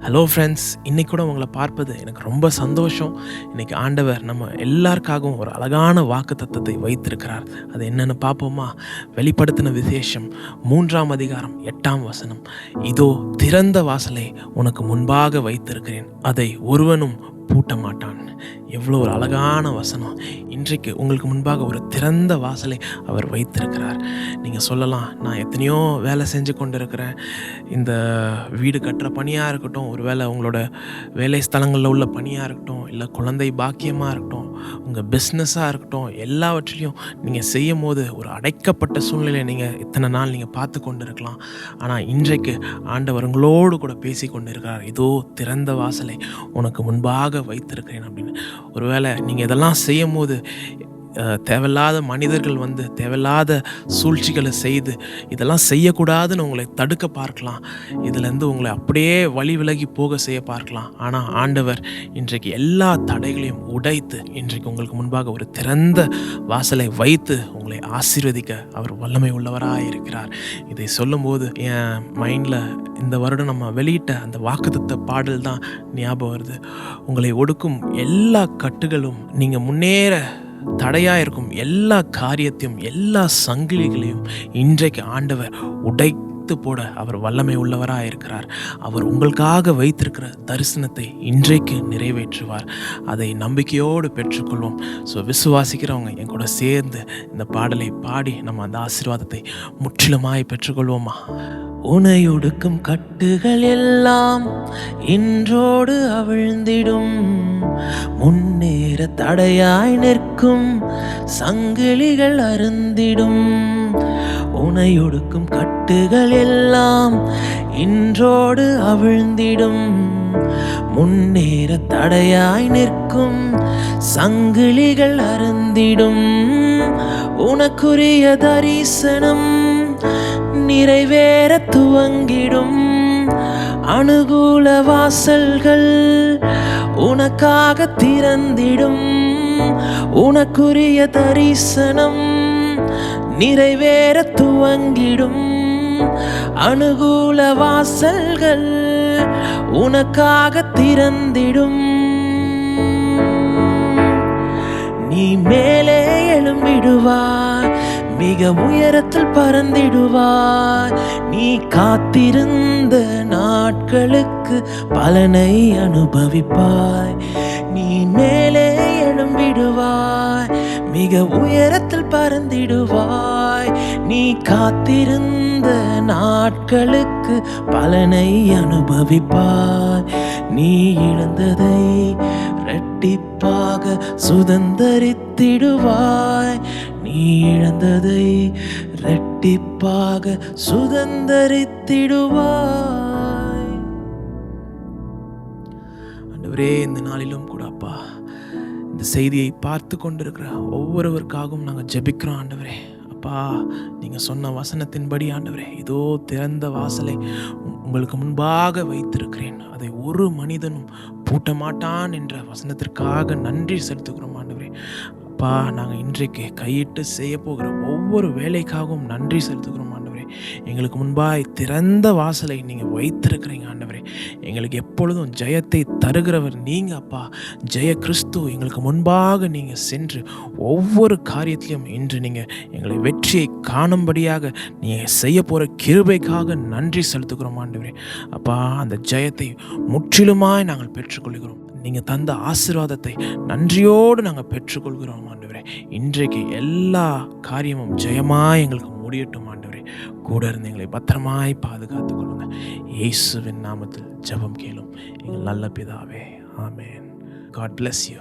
Hello friends இன்னைக்கு கூட உங்களை பார்ப்பது எனக்கு ரொம்ப சந்தோஷம். இன்னைக்கு ஆண்டவர் நம்ம எல்லாருக்காகவும் ஒரு அழகான வாக்கு தத்துவத்தை வைத்திருக்கிறார். அது என்னன்னு பார்ப்போமா? வெளிப்படுத்தின விசேஷம் மூன்றாம் அதிகாரம் எட்டாம் வசனம். இதோ திறந்த வாசலை உனக்கு முன்பாக வைத்திருக்கிறேன். அதை ஒருவனும் பூட்ட மாட்டான் எவ்வளோ ஒரு அழகான வசனம். இன்றைக்கு உங்களுக்கு முன்பாக ஒரு திறந்த வாசலை அவர் வைத்திருக்கிறார். நீங்கள் சொல்லலாம் நான் எத்தனையோ வேலை செஞ்சு கொண்டு இருக்கிறேன் இந்த வீடு கட்டுற பணியாக இருக்கட்டும் ஒரு வேளை உங்களோட வேலை ஸ்தலங்களில் உள்ள பணியாக இருக்கட்டும் இல்லை குழந்தை பாக்கியமாக இருக்கட்டும் உங்கள் பிஸ்னஸாக இருக்கட்டும் எல்லாவற்றிலையும் நீங்கள் செய்யும் போது ஒரு அடைக்கப்பட்ட சூழ்நிலையை நீங்கள் இத்தனை நாள் நீங்கள் பார்த்து கொண்டு இருக்கலாம் ஆனால் இன்றைக்கு ஆண்டவர் உங்களோடு கூட பேசி கொண்டு இருக்கிறார் இதோ திறந்த வாசலை உனக்கு முன்பாக வைத்திருக்கிறேன் அப்படின்னு. ஒருவேளை நீங்கள் இதெல்லாம் செய்யும் போது தேவையில்லாத மனிதர்கள் வந்து தேவையில்லாத சூழ்ச்சிகளை செய்து இதெல்லாம் செய்யக்கூடாதுன்னு உங்களை தடுக்க பார்க்கலாம். இதுலேருந்து உங்களை அப்படியே வழி விலகி போக செய்ய பார்க்கலாம். ஆனால் ஆண்டவர் இன்றைக்கு எல்லா தடைகளையும் உடைத்து இன்றைக்கு உங்களுக்கு முன்பாக ஒரு திறந்த வாசலை வைத்து உங்களை ஆசீர்வதிக்க அவர் வல்லமை உள்ளவராக இருக்கிறார். இதை சொல்லும்போது என் மைண்டில் இந்த வருடம் நம்ம வெளியிட்ட அந்த வாக்குத்த பாடல் தான் ஞாபகம் வருது. உங்களை ஒடுக்கும் எல்லா கட்டுகளும் நீங்கள் முன்னேற தடையாக இருக்கும் எல்லா காரியத்தையும் எல்லா சங்கிலிகளையும் இன்றைக்கு ஆண்டவர் உடைத்து போட அவர் வல்லமை உள்ளவராக இருக்கிறார். அவர் உங்களுக்காக வைத்திருக்கிற தரிசனத்தை இன்றைக்கு நிறைவேற்றுவார். அதை நம்பிக்கையோடு பெற்றுக்கொள்வோம். ஸோ விசுவாசிக்கிறவங்க என் கூட சேர்ந்து இந்த பாடலை பாடி நம்ம அந்த ஆசீர்வாதத்தை முற்றிலுமாய் பெற்றுக்கொள்வோமா? உனையொடுக்கும் கட்டுகள் எல்லாம் இன்றோடு அவிழ்ந்திடும். முன்னேற தடையாய் நிற்கும் சங்கிலிகள் அருந்திடும். உனையொடுக்கும் கட்டுகள் எல்லாம் இன்றோடு அவிழ்ந்திடும். முன்னேற தடையாய் நிற்கும் சங்கிலிகள் அருந்திடும். உனக்குரிய தரிசனம் நிறைவேற துவங்கிடும் அனுகூல வாசல்கள் உனக்காக திறந்திடும். உனக்குரிய தரிசனம் நிறைவேற துவங்கிடும் அனுகூல வாசல்கள் உனக்காக திறந்திடும். நீ மேலே எழும்பிடுவா. மிக உயரத்தில் பறந்திடுவாய். நீ காத்திருந்த நாட்களுக்கு பலனை அனுபவிப்பாய். நீ மேலே எழும்பிடுவாய். மிக உயரத்தில் பறந்திடுவாய். நீ காத்திருந்த நாட்களுக்கு பலனை அனுபவிப்பாய். நீ இழந்ததை இரட்டிப்பாக சுதந்திரித்திடுவாய். நீ இழந்ததை இரட்டிப்பாக சுதந்திரித்திடுவாய். ஆண்டவரே இந்த நாளிலும் கூட அப்பா இந்த செய்தியை பார்த்து கொண்டிருக்கிற ஒவ்வொருவருக்காகவும் நாங்கள் ஜெபிக்கிறோம் ஆண்டவரே. அப்பா நீங்கள் சொன்ன வசனத்தின்படி ஆண்டவரே இதோ திறந்த வாசலை உங்களுக்கு முன்பாக வைத்திருக்கிறேன். அதை ஒரு மனிதனும் பூட்ட மாட்டான் என்ற வசனத்திற்காக நன்றி செலுத்துகிறோம் ஆண்டவரே. அப்பா நாங்கள் இன்றைக்கு கையிட்டு செய்ய போகிற ஒவ்வொரு வேலைக்காகவும் நன்றி செலுத்துகிறோம் ஆண்டவரே. எங்களுக்கு முன்பாய் திறந்த வாசலை நீங்கள் வைத்திருக்கிறீங்க ஆண்டவரே. எங்களுக்கு எப்பொழுதும் ஜெயத்தை தருகிறவர் நீங்கள் அப்பா. ஜெய கிறிஸ்து எங்களுக்கு முன்பாக நீங்கள் சென்று ஒவ்வொரு காரியத்திலையும் இன்று நீங்கள் எங்களை வெற்றியை காணும்படியாக நீங்கள் செய்ய போகிற கிருபைக்காக நன்றி செலுத்துகிறோம் ஆண்டவரே. அப்பா அந்த ஜெயத்தை முற்றிலுமாய் நாங்கள் பெற்றுக்கொள்கிறோம். நீங்கள் தந்த ஆசீர்வாதத்தை நன்றியோடு நாங்கள் பெற்றுக்கொள்கிறோம் ஆண்டவரே. இன்றைக்கு எல்லா காரியமும் ஜெயமாய் எங்களுக்கு முடியட்டும் ஆண்டவரே. கூட இருந்து எங்களை பத்திரமாய் பாதுகாத்து கொள்ளுங்க இயேசுவின் நாமத்தில் ஜெபம் கேளும். எங்கள் நல்ல பிதாவே. ஆமேன். God bless you